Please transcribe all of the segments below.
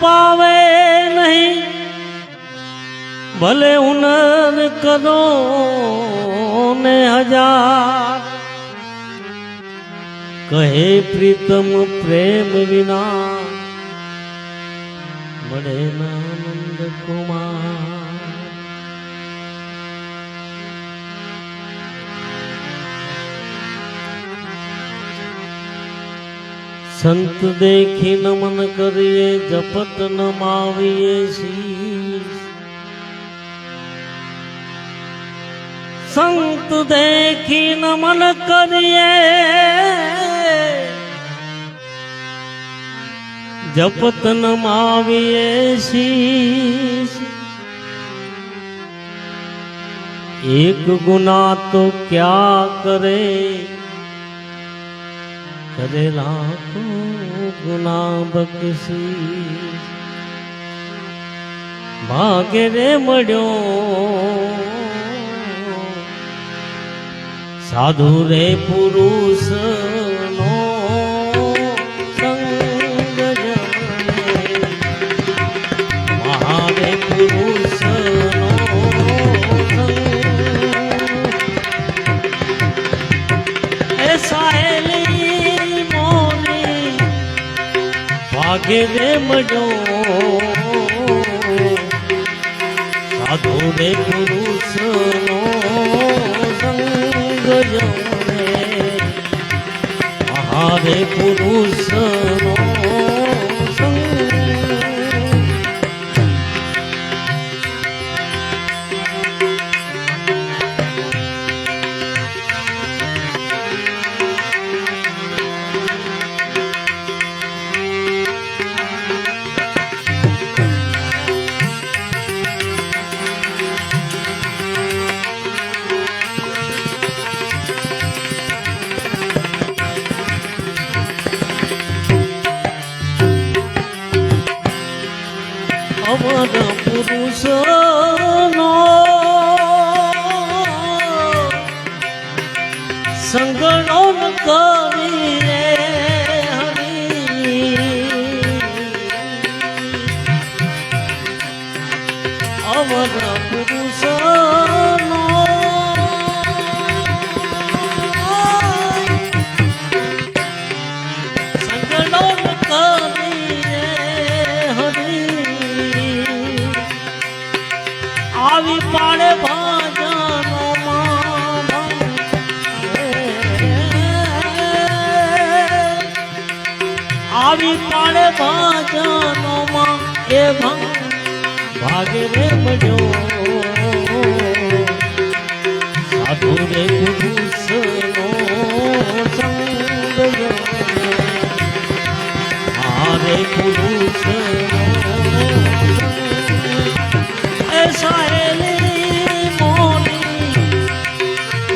પાવે નહીં. ભલે હુનર કરો ને હજાર. કહે પ્રીતમ પ્રેમ વિના. મળે ના કુમાર સંત દેખી નમન કરીએ જપત નમાવીએ શીશ સંત દેખી નમન કરીએ જપત નમાવીએ શીશ એક ગુના તો ક્યા કરે કરે લાખો ગુના બક્ષી ભાગે રે મળ્યો સાધુ રે પુરુષ ભાગે રે મજો સાધુ રે પુરુષ નો. સંગ જણે મહારે પુરુષ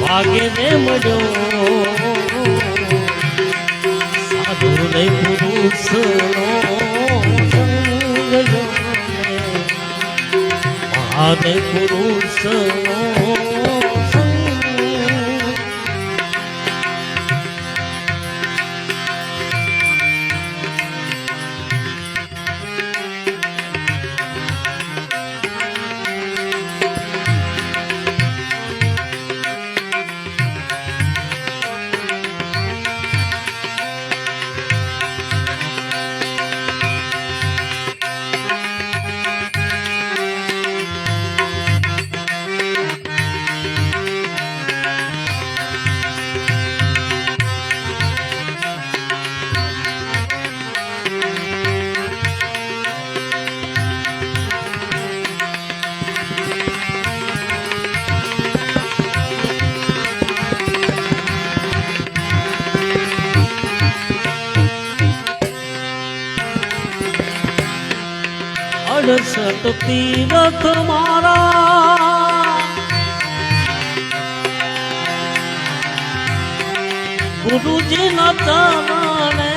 ભાગે ને મજો સાધુ ને પુરુષ મારે પુરુષ તીરથ મારા. ગુરુજી ના ચરણે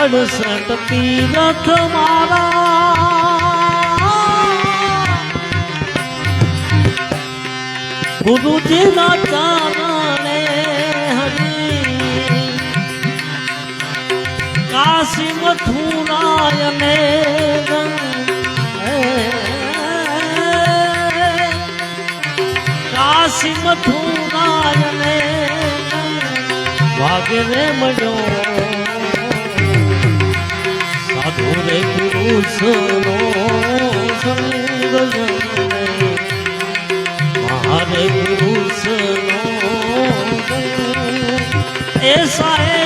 અડસઠ તીરથ મારા. ગુરુજી ના મથુરાયને કાશી મથુરાયને ભાગ્ય રે મળ્યો સાધુ રે પુરુષનો સંગ મારે પુરુષનો એ સાહેબ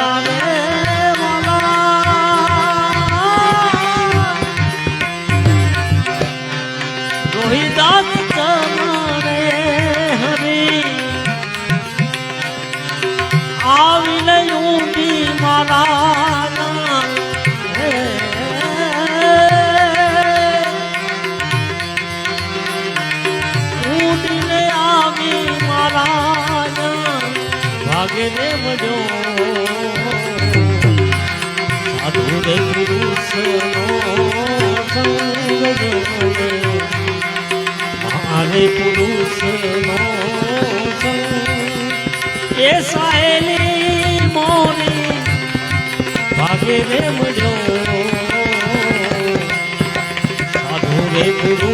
গানে મારે પુરુષનો સંગ એ સાહેલી મોરી ભાગે સાધુ રે પુરુષનો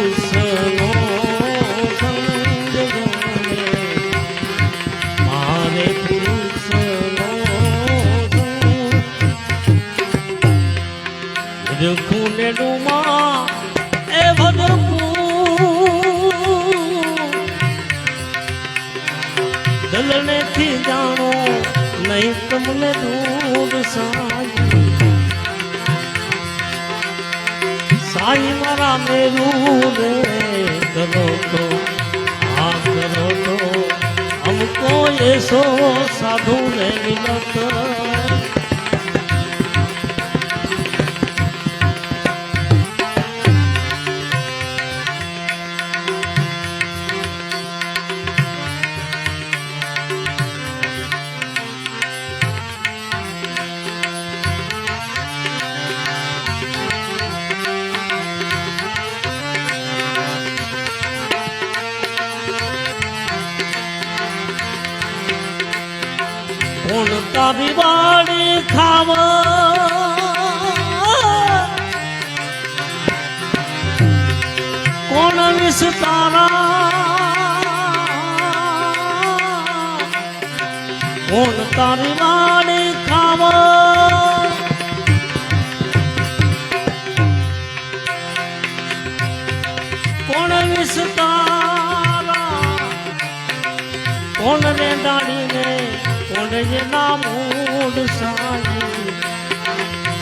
તારી નાની ખાવો કોણ વિસ્તારા કોણ રે દાડીને કોણ જે નામ મૂડ સાંઈ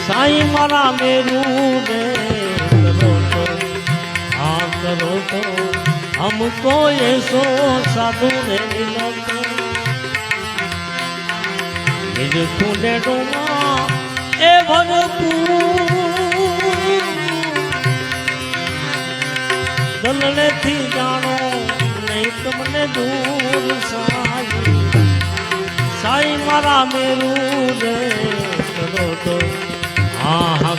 સાંઈ મારા મેરું રે કરો તો હા કરો તો હમ તો એસો સાધુ રે લોકો નિજ તું એ ભરપૂર દલનેથી જાણો નહીં તમને દૂર સાઈ સાઈ મારા મેરું રે કરો તો. હા હા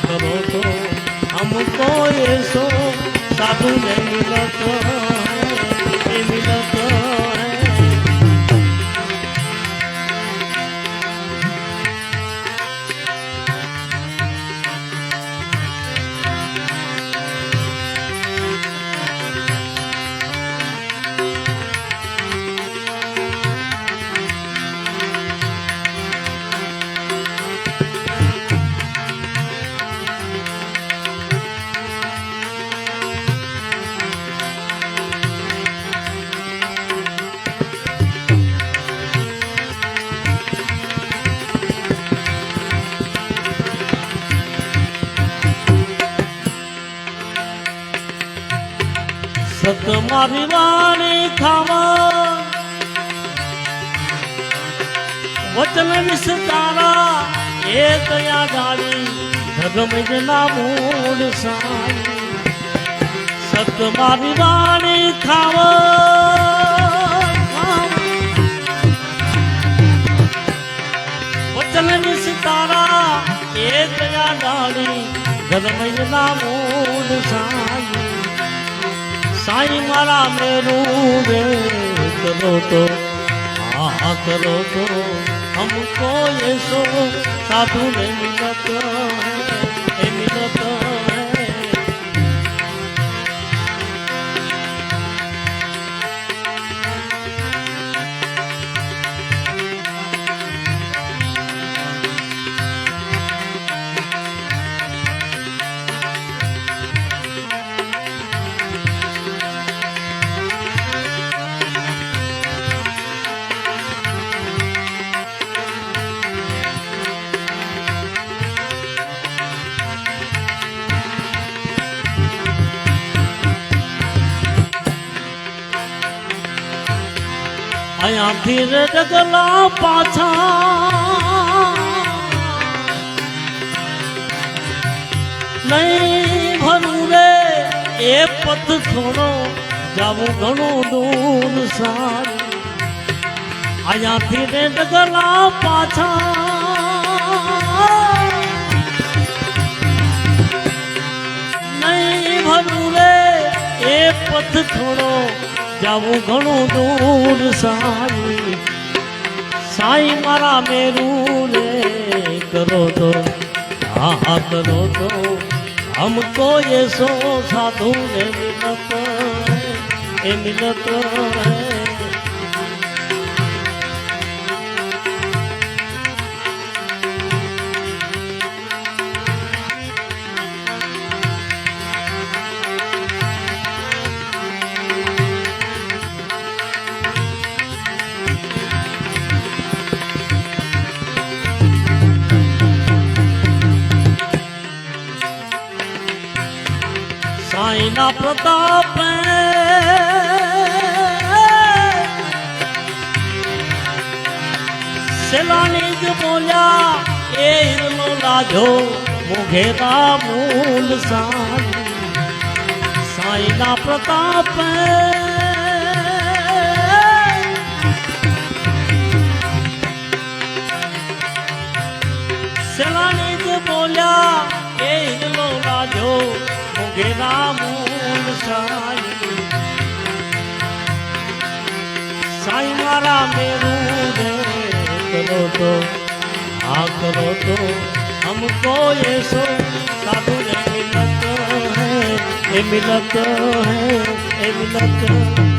દયા ડાળી ધર્મજના મૂળ સાઈ સત મારી વાણી ખાવા વચન સિતારા એ દયા ડાળી ધર્મજના મૂળ સાઈ સાઈ મારા મેરું રે કરો તો. આ કરો તો. हमको ये सो साधु ने मिलत है અહીંયાથી રે ડગલા પાછા. નહીં ભરું રે એ પથ થોડો, જાવું ઘણું દૂર સારું. આયા રે ડગલા પાછા. પથ થોડો જાવું ઘણું દૂર સાઈ. સાઈ મારા મેરું રે કરો તો હા કરો તો. હમકો એ સો સાધુ ને મિલત એ મિલત ના પ્રતાપ સેલાની જ બોલ્યા એ હિરનો લાજો મુઘેરા મૂલ સાઈ ના પ્રતાપ સેલાની જ બોલ્યા એ હિરનો લાજો ઘેરા મૂળ સાઈ સાઈ મારા મેરું દે કરો તો, આ કરો તો હમકો એસો સાધુ ને મિલત હે મિલત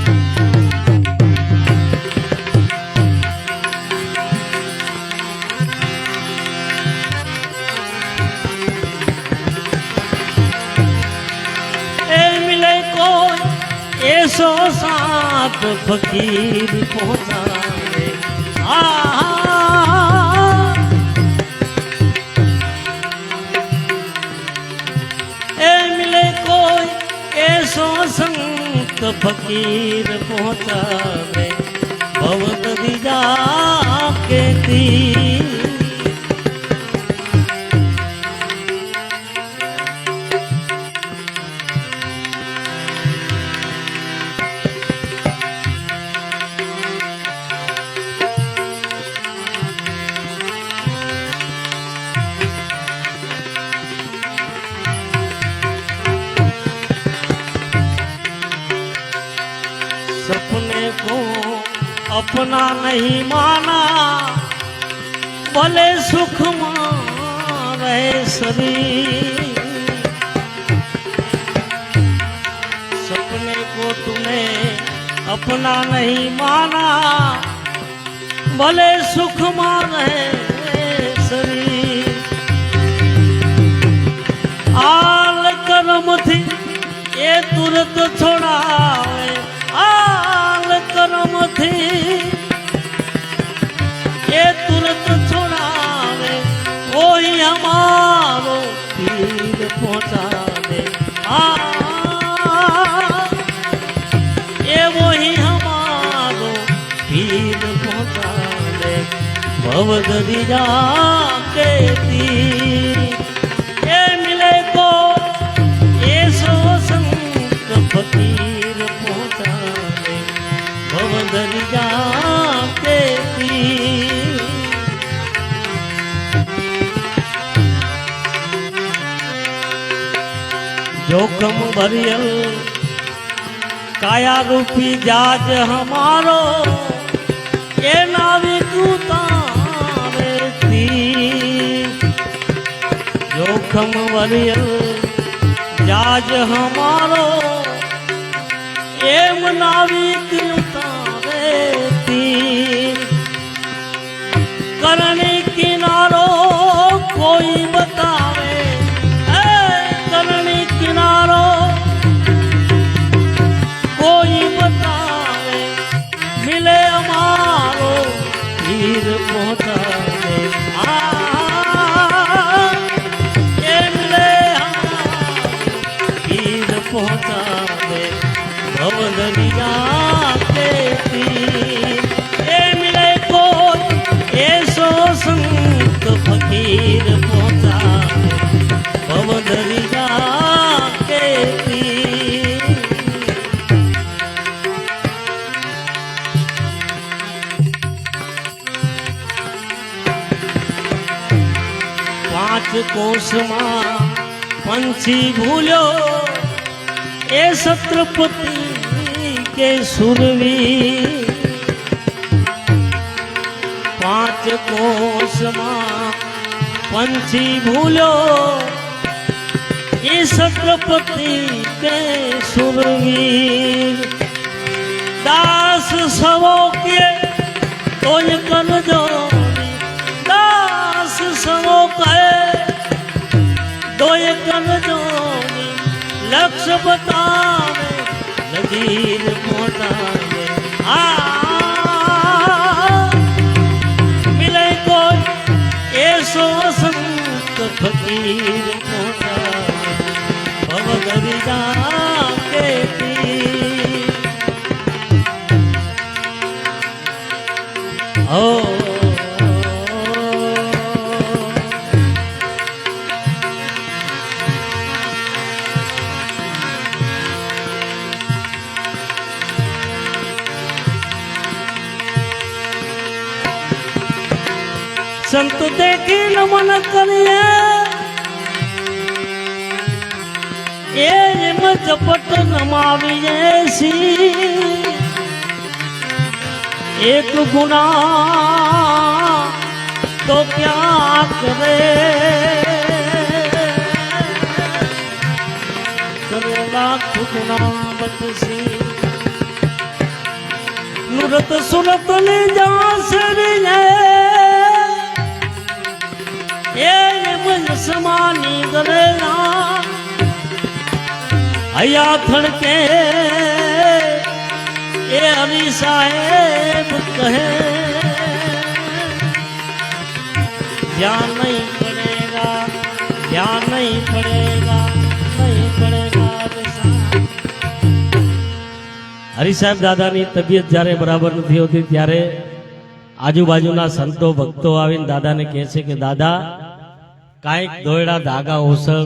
સાત ફકીર પહોંચાડે એ મિલે કોઈ એસો સંત ફકીર પહોંચાડે ભવત દીજા કેતી અપના નહીં માના ભલે સુખમાં રહે શરીર સપને કો તુને અપના નહીં માના ભલે સુખમાં રહે શરીર આલ કરમથી એ તુરત છોડાવે નથી એ તુરત છોડાવે કોઈ અમારો પીર પહોંચાડે. એવો અમારો પીર પહોંચાડે. ભવદરિયા કેતી જોખમ ભરિયલ કાયા રૂપી જાજ હમારો. એના વિકૃતારતી જોખમ ભરિયલ જાજ હમારો. એમ નાવી ભવદરિયા કે તીર પાંચ કોષમાં પંછી ભૂલ્યો એ છત્રપતિ કે સુરવી પાંચ કોષમાં પંછી ભૂલ્યો એ છત્રપતિ કે સુરવીર? દાસ સવો કે તોય કરજો દાસ સવો કહે દોય કરજો લક્ષ બતાવે નજીર મોટાવે આ. મિલે કોઈ એસો સંત ફકીર મોટાવે ભવગરિયા નમાવીએ સી એક ગુના તો ક્યાં કરે? કરે લાખ ગુના બતસી નુરત સુરત ને જાસરી એ મન સમાની ગરેલા. હૈયા થડકે એ હરી સાહેબ કહે, ધ્યાન નહીં પડેગા, ધ્યાન નહીં પડેગા નહીં પડેગા. હરી સાહેબ દાદાની તબિયત જ્યારે બરાબર નથી હોતી ત્યારે આજુબાજુના સંતો ભક્તો આવીને દાદાને કહે છે કે, દાદા, કાંઈક દોયડા ધાગા ઓસળ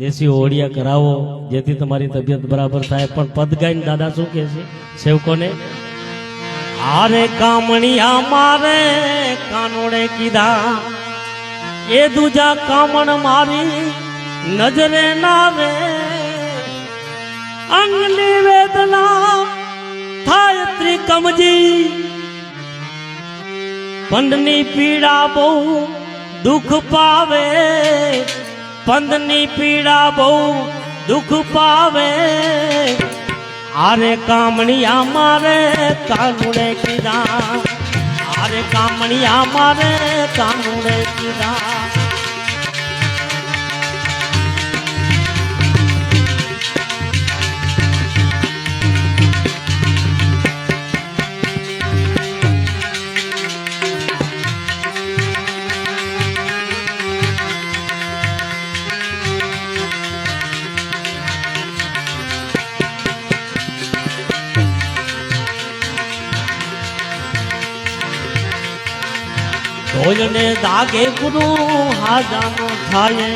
દેશી ઓળિયા કરાવો, જેથી તમારી તબિયત બરાબર થાય. પણ પદ ગાઈને દાદા શું કહે છે? સેવકોને આરે કામણિયા મારે, કાનોડે કીધા. એ દૂજા કામણ મારી નજરે ના રે અંગની વેદના થાય ત્રિકમજી. પંડની પીડા બહુ દુઃખ પાવે. પંદની પીડા બહુ દુઃખ પાવે. આરે કામણિયા મારે કાનુડે કીધા. આરે કામણિયા મારે કાનુડે કીધા. ભોજને દાગે ગુરુ, હાજાનો થાય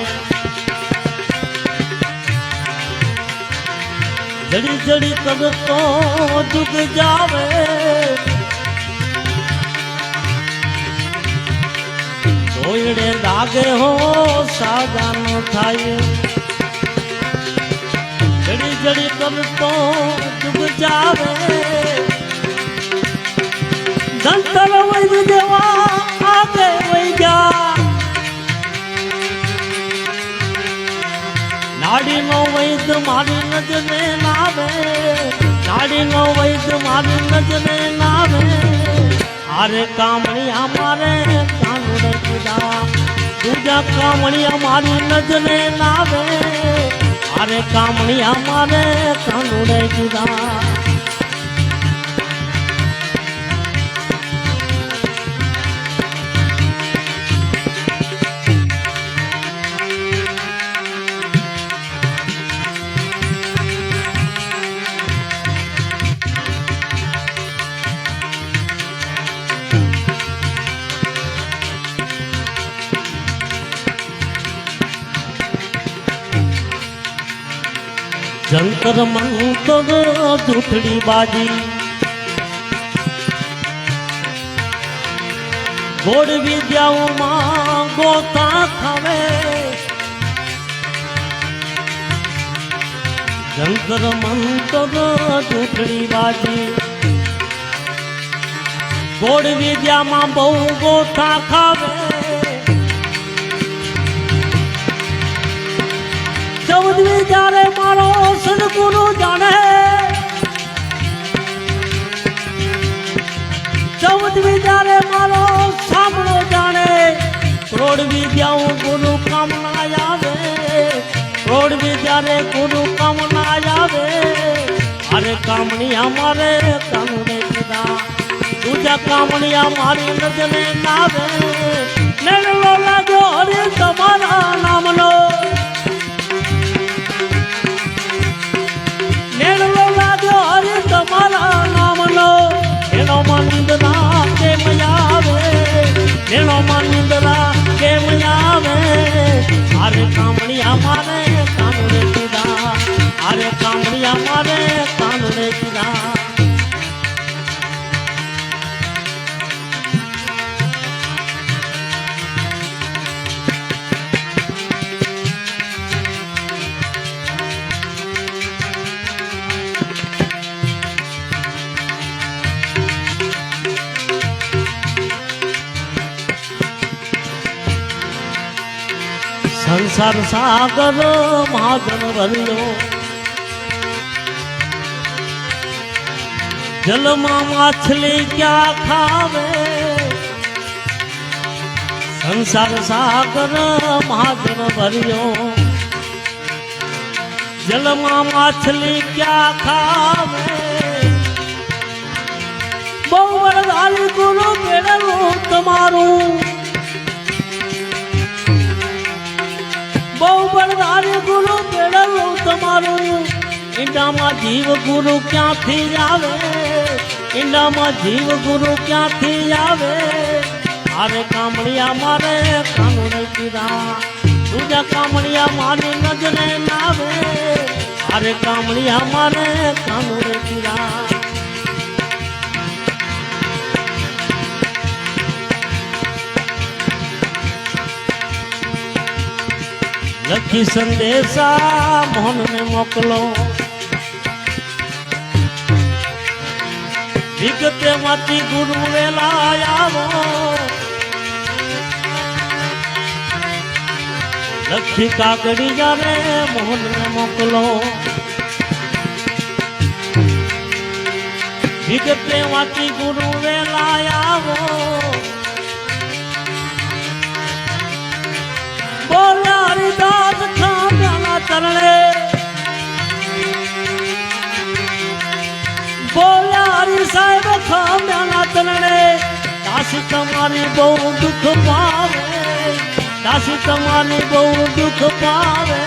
જડી જડી તો જુગ જાવે. ધોયડે દાગે હો, સાજાનો થાય જડી જડી તો જુગ જાવે. ધંતર વૈદ દેવા નાડીનો વૈદ મારી નજરે નાવે, નાડીનો વૈદ મારી નજરે નાવે. અરે કામણિયા મારે કાનુડે કીધા દૂજા કામણિયા મારી નજરે નાવે. અરે કામણિયા મારે કાનુડે કીધા જંતર મંતર જૂઠડી બાજી. ગોળ વિદ્યાઓમાં ગોતા ખાવે. જંતર મંતર જૂઠડી બાજી. ગોળ વિદ્યામાં બહુ ગોતા ખાવે. ચૌદ જ્યારે મારો સદગુરુ જાણે ચૌદવી જ્યારે મારો સાંભળો જાણે ક્રોડ વિદ્યાઓ ગુરુ કામના આવે ક્રોડ વિદ્યારે ગુરુ કામના આવે અરે કામણી અમારે કાનુડે કીધા તુજા કામણી અમારી નજરે નાવે નેણલો લાગ્યો હરે તમારા એનો મંદરા કેમ આવે અરે કામણિયા મારે કાનુડે કીધા અરે કામણિયા મારે સંસાર સાગર મહાજન ભર્યો જલમાં માછલી ક્યાં ખાવે? સંસાર સાગર મહાજન ભર્યો જલમાં માછલી ક્યાં ખાવે? બહુ વરદારી ગુરુ તમારું. તમારું? ઈંડામાં જીવ ગુરુ ક્યાંથી આવે? ઈંડામાં જીવ ગુરુ ક્યાંથી આવે? અરે કામળિયા મારે કાનુર કીધા તુજા કામળિયા મારી નજરે નાવે અરે કામળિયા મારે કાનુર કીધા લખી સંદેશા મોહનને મોકલો વિગતે માંથી ગુરુ વેલા આવો લખી કાકડી જાને મોહનને મોકલો વિગતે માંથી ગુરુ વેલા આવો સાહેબ ખામ્યાના ચરણે દાસી તમારી બહુ દુઃખ પાવે. દાસ તમારી બહુ દુઃખ પાવે.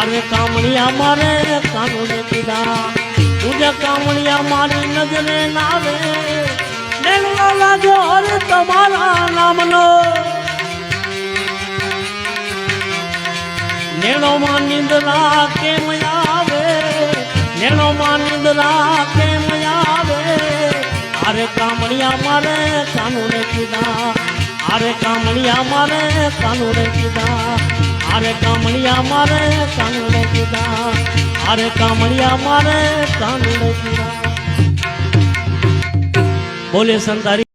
અરે કામણિયા મારે કાનુને કીધા તુજે કામણિયા મારી નજરે નાવે. લાગ્યો હરે તમારા નામ નેણો માં નિંદરા કેમ આવે. નેણો માં નિંદરા કેમ આવે. અરે કામણિયા મારે કાનુને કીધા. અરે કામણિયા મારે કાનુને કીધા. અરે કામણિયા મારે કાનુને કીધા. અરે કામણિયા મારે કાનુને કીધા. બોલે સંતારી.